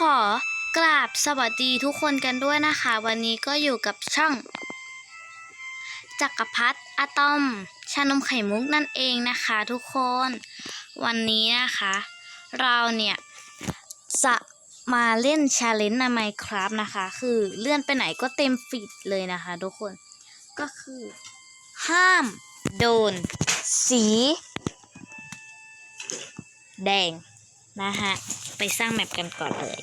ขอกราบสวัสดีทุกคนกันด้วยนะคะ วันนี้ก็อยู่กับช่อง จักรพัฒอะตอม ชานมไข่มุกนั่นเองนะคะทุกคน วันนี้นะคะ เราเนี่ยจะมาเล่นชาเลนจ์ใน Minecraft นะคะ คือเลื่อนไปไหนก็เต็มฟีดเลยนะคะทุกคน ก็คือ ห้ามโดน สี แดง นะฮะ ไปสร้างแมปกันก่อนเลย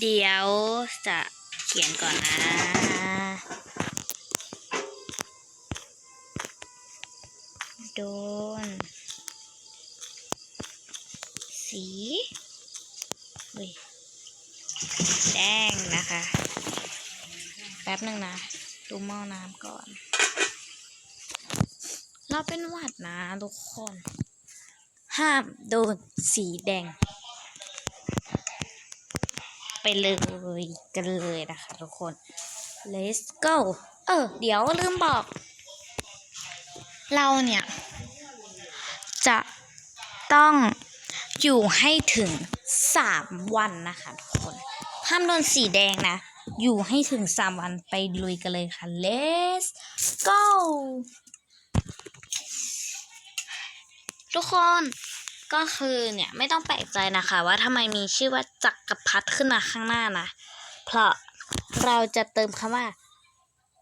เดี๋ยวจะเขียนก่อนนะโดน สีแดงนะคะ แป๊บหนึ่งนะ ดูหม้อน้ำก่อน เราเป็นหวัดนะทุกคน ห้ามโดนสีแดง ไปเลยกันเลยนะคะทุกคน let's go เออ เดี๋ยวลืมบอก เราเนี่ย จะต้องอยู่ให้ถึงสามวันนะคะทุกคนห้ามโดนสีแดงนะ อยู่ให้ถึงสามวันไปลุยกันเลยค่ะ let's go ทุกคนก็คือเนี่ยไม่ต้องแปลกใจนะคะ ว่าทำไมมีชื่อว่าจักรพรรดิขึ้นมาข้างหน้านะ เพราะเราจะเติมคำว่า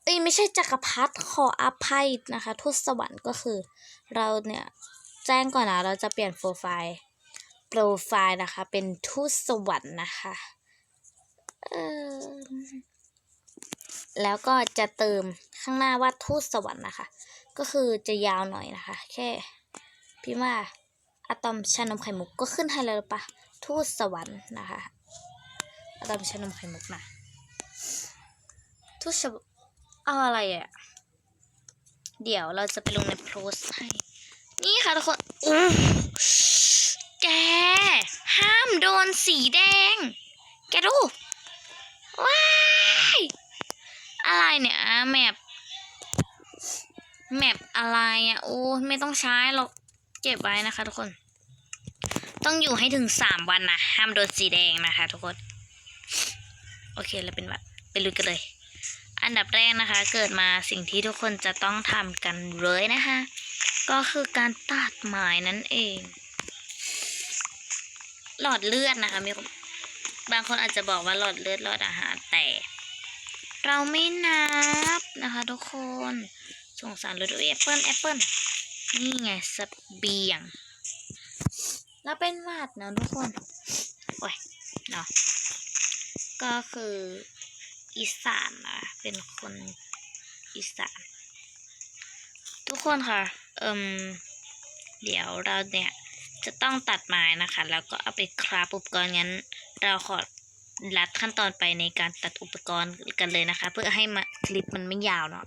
เอ้ยไม่ใช่จักรพรรดิขออภัยนะคะทูตสวรรค์ก็คือ เราเนี่ยแจ้งก่อนนะเราจะเปลี่ยนโปรไฟล์โปรไฟล์นะคะ เป็นทูตสวรรค์นะคะเออแล้วก็จะเติมข้างหน้าว่าทูตสวรรค์นะคะ ก็คือจะยาวหน่อยนะคะ แค่ พี่ว่าอะตอมชานมไข่มุกก็ขึ้นให้แล้วหรือปะทูตสวรรค์นะคะอะตอมชานมไข่มุกนะทูตสวเอาอะไรอะ่ะเดี๋ยวเราจะไปลงในโพสให้ นี่ค่ะทุกคนอู้แก ห้ามโดนสีแดง แกดู ว้าย อะไรเนี่ยแมปแมปอะไรอะ โอ้ไม่ต้องใช้หรอก เก็บไว้นะคะ ทุกคน ต้องอยู่ให้ถึงสามวันนะห้ามโดนสีแดงนะคะ ทุกคน โอเคแล้วเป็นวัดไปลุยกันเลย อันดับแรกนะคะ เกิดมาสิ่งที่ทุกคนจะต้องทำกันเลยนะคะ ก็คือการตัดไม้นั่นเอง หลอดเลือดนะคะมีคนบางคนอาจจะบอกว่าหลอดเลือดหลอดอาหารแต่เราไม่นับนะคะ ทุกคน สงสารเลยด้วยแอปเปิลแอปเปิล นี่ไงสเบียง แล้วเป็นหวัดนะทุกคน โอ้ยเนาะก็คืออีสานนะเป็นคนอีสาน ทุกคนค่ะเอิมเดี๋ยวเราเนี่ยจะต้องตัดไม้นะคะ แล้วก็เอาไปคราฟอุปกรณ์งั้น เราขอลัดขั้นตอนไปในการตัดอุปกรณ์กันเลยนะคะ เพื่อให้มาคลิปมันไม่ยาวเนาะ